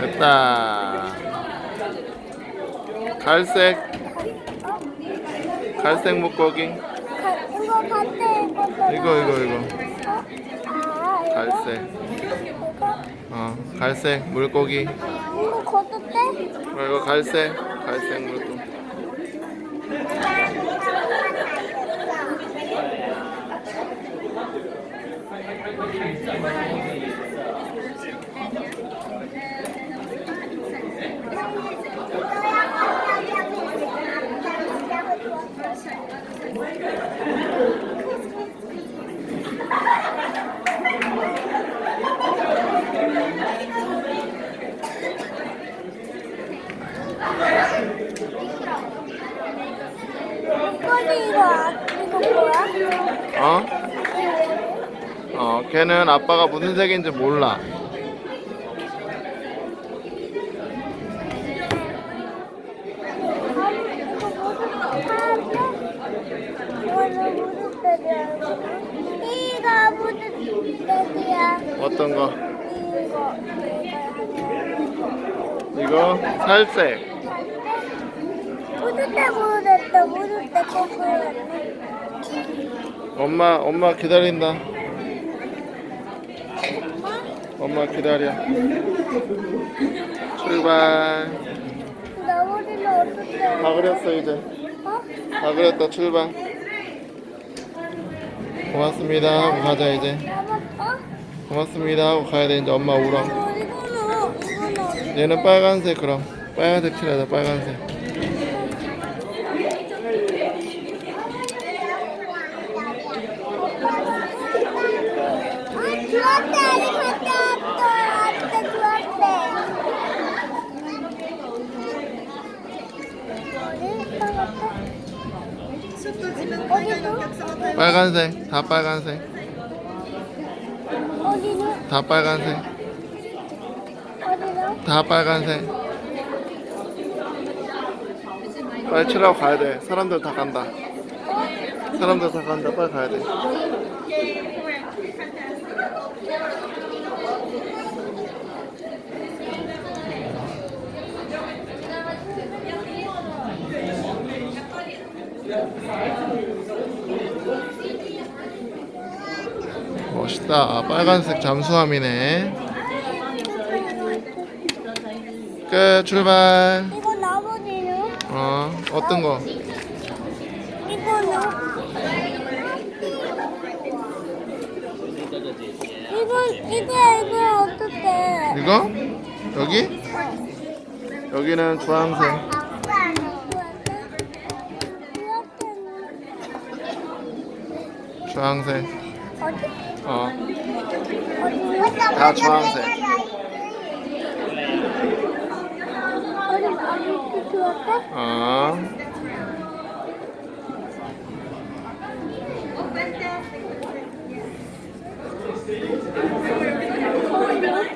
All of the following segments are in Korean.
됐다. 갈색, 갈색 물고기. 가, 이거 반대 이거 이거, 이거, 이거. 아, 이거? 갈색. 이거? 어, 갈색 물고기. 이거? 어, 이거 갈색, 갈색 물고기. 爸爸你看我画的 걔는 아빠가 무슨 색인지 몰라. 무슨 이거 무슨 떼야 어떤 거? 이거 이거 살색. 무슨 떼 모르겠다 무슨 떼 모르겠네 엄마, 엄마 기다린다. 엄마 기다려. 출발. 나머지는 어떻게 다 그렸어 이제. 어? 다 그렸다 출발. 고맙습니다 하고 가자 이제. 남았어? 고맙습니다 하고 가야 돼 이제 엄마 울어. 어, 이거는 이거는 어디? 얘는 빨간색 그럼. 빨간색 칠하자 빨간색. 아, 좋았대. 아니, 갔다 왔어. 진짜 좋았대. 어디도? 빨간색 다 빨간색. 다 빨간색. 다 빨간색. 빨리 칠하고 가야 돼. 사람들 다 간다. 사람들 다 간다. 빨리 가야 돼. 멋있다. 아, 빨간색 잠수함이네. 끝 출발. 이거 나머지는? 어 어떤 거? 이거, 이거, 이거 어떡해? 이거? 여기? 여기는 주황색. 주황색. 어디? 어. 어디? 다 주황색. 어디 아무튼 좋았어? 어. 이거 어디 나이?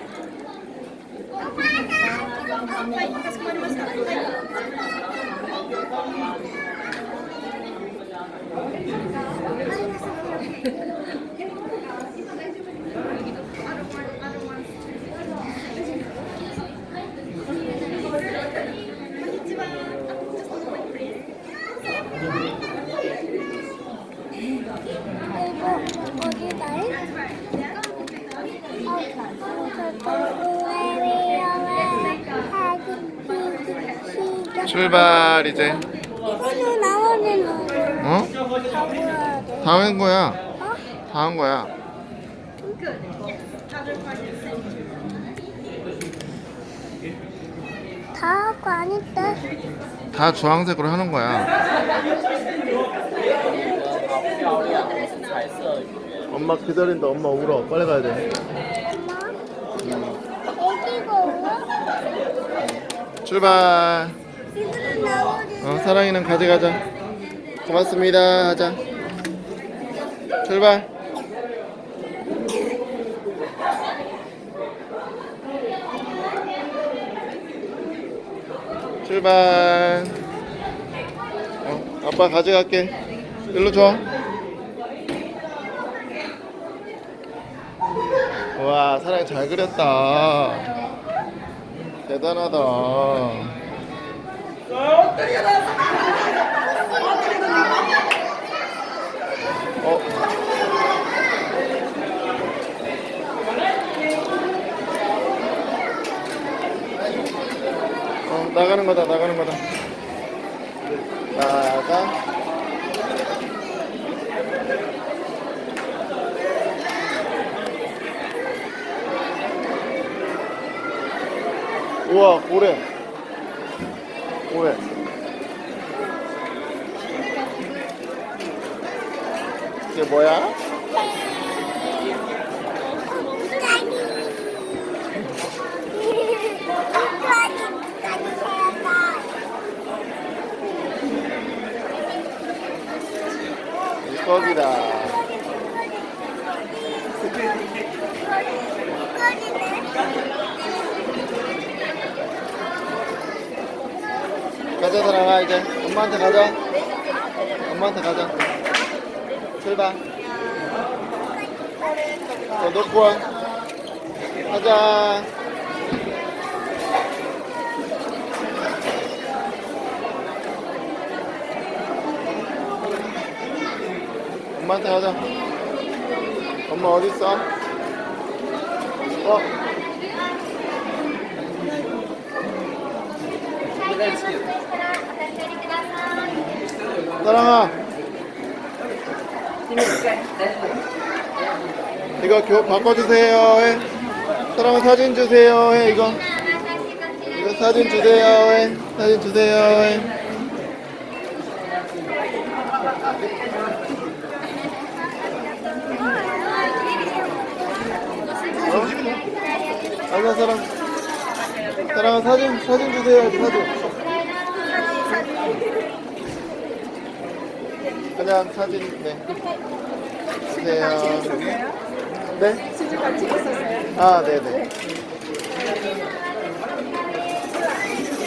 출발 이제. 이거는 어? 다 보여야 돼. 다 한 거야. 어? 다 한 거야. 다 하고 아닌데? 다 주황색으로 하는 거야. 엄마 기다린다. 엄마 울어. 빨리 가야 돼. 출발. 어, 사랑이는 가져가자. 고맙습니다. 하자. 출발. 출발. 아빠 가져갈게. 일로 줘. 와, 사랑이 잘 그렸다. 대단하다. 나가는 거다, 나가는 거다. 나가. 우와, 고래. 고래. 이게 뭐야? 물고기다. 가자, 사랑아, 이제. 엄마한테 가자. 엄마한테 가자. 출발. 더 놓고 와. 가자. 엄마한테 가자. 엄마 어디 있어? 어? 사랑아. 이거 교 바꿔주세요. 해. 사랑아 사진 주세요. 해 이거. 이거 사진 주세요. 해. 사진 주세요. 해. 아니야 사랑. 사랑아 사진 사진 주세요. 사진. 그냥 사진 네. 주세요. 네? 아, 네네.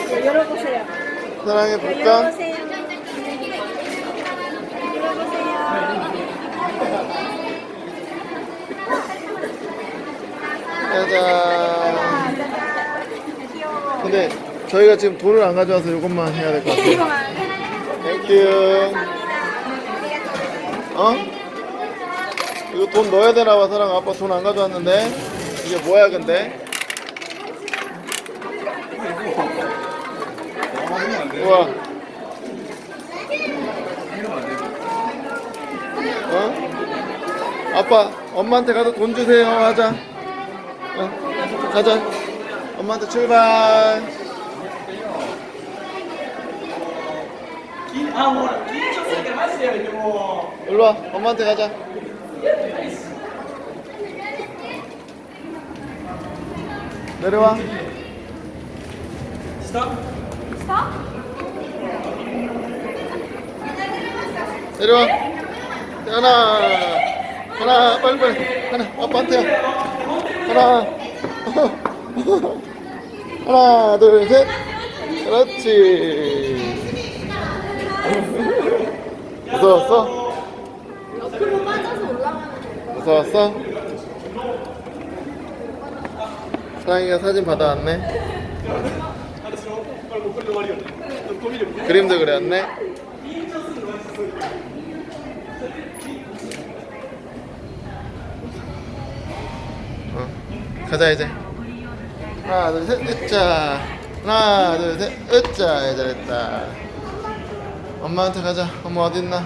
네, 열어보세요. 사랑해 볼까? 열어보세요. 짜잔. 근데 저희가 지금 돈을 안 가져와서 이것만 해야 될 것 같아요. 땡큐. 어? 이거 돈 넣어야 되나 봐, 사랑. 아빠 돈 안 가져왔는데. 이게 뭐야, 근데? 우와. 어? 아빠, 엄마한테 가서 돈 주세요. 하자. 어? 가자. 엄마한테 출발. 긴, 아, 뭐, 긴 쳤으니까 하세요, 이제 뭐. 일로 와. 엄마한테 가자. 내려와. 스탑. 내려와. 하나. 하나. 빨리 빨리. 하나. 아빠한테. 하나. 하나, 둘, 셋. 그렇지. 무서웠어? 옆으로 빠져서 올라가는 무서웠어? 사랑이가 사진 받아왔네. 그림도 그렸네. 가자 이제. 하나 둘셋 으짜. 하나 둘셋 으짜. 잘했다. 엄마한테 가자. 엄마 어딨나?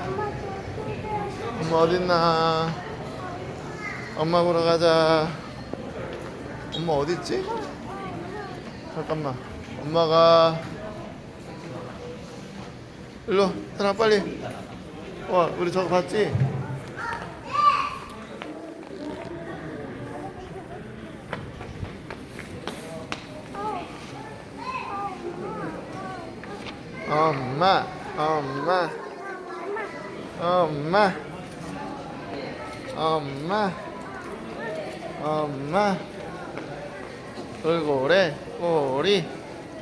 엄마 어딨나? 엄마 보러 가자. 엄마 어딨지? 잠깐만. 엄마가 일로 사람 빨리. 와 우리 저거 봤지? 엄마, 엄마, 엄마, 엄마, 엄마, 돌고래, 꼬리,